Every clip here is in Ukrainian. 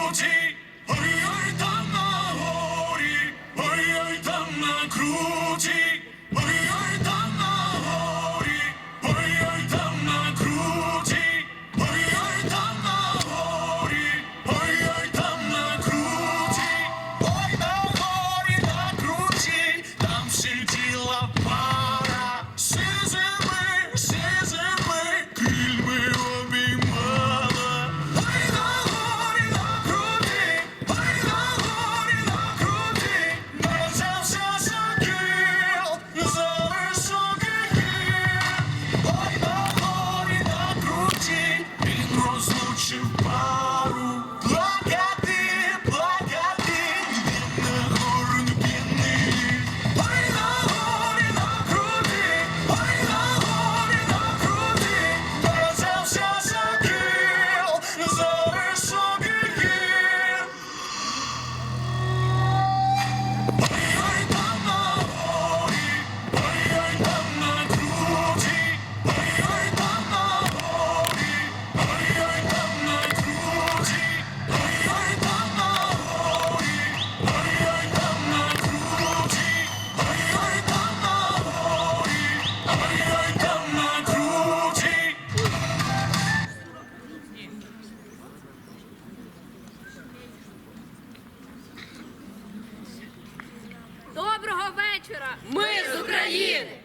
Guilty. України!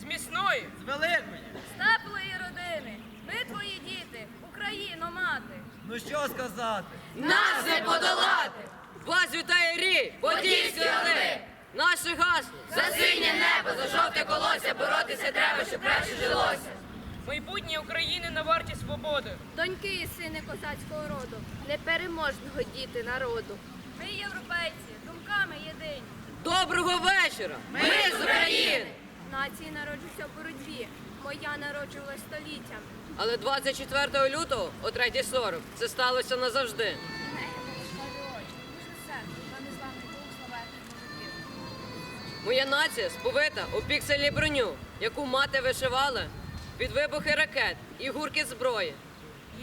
З міцної, З великої. З теплої родини. Ми твої діти, Україно мати. Ну що сказати? Нас не подолати! Вас вітає рій, подільські орли! Наше гасло! За синє небо, за жовте колося, боротися треба, щоб краще жилося! майбутнє України на варті свободи. Доньки і сини козацького роду. Непереможного діти народу. Доброго вечора! Ми з України! Нації народжуються в боротьбі. Моя народжувалась століттям. Але 24 лютого о 3.40 це сталося назавжди. Моя нація сповита у пікселі броню, яку мати вишивала під вибухи ракет і гурки зброї.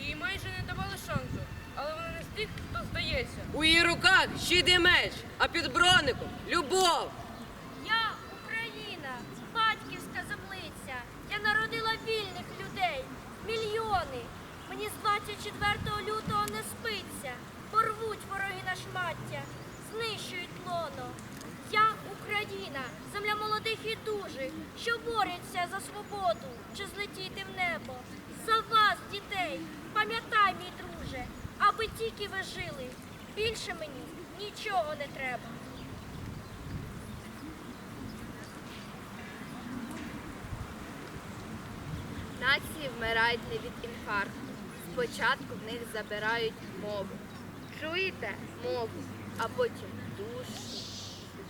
Їй майже не давали шансу, але вона не з тих, хто здається. У її руках щит і меч, а під броником любов. Я Україна, батьківська землиця. Я народила вільних людей, мільйони. Мені з 24 лютого не спиться, порвуть вороги на шмаття, знищують лоно. Я Україна, земля молодих і дужих, що борються за свободу чи злетіти в небо. За вас, дітей, пам'ятай, мій друже, тільки ви жили. Більше мені нічого не треба. Нації вмирають не від інфаркту. Спочатку в них забирають мову. Чуєте мову, а потім душу,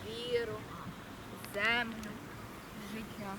віру, землю, життя.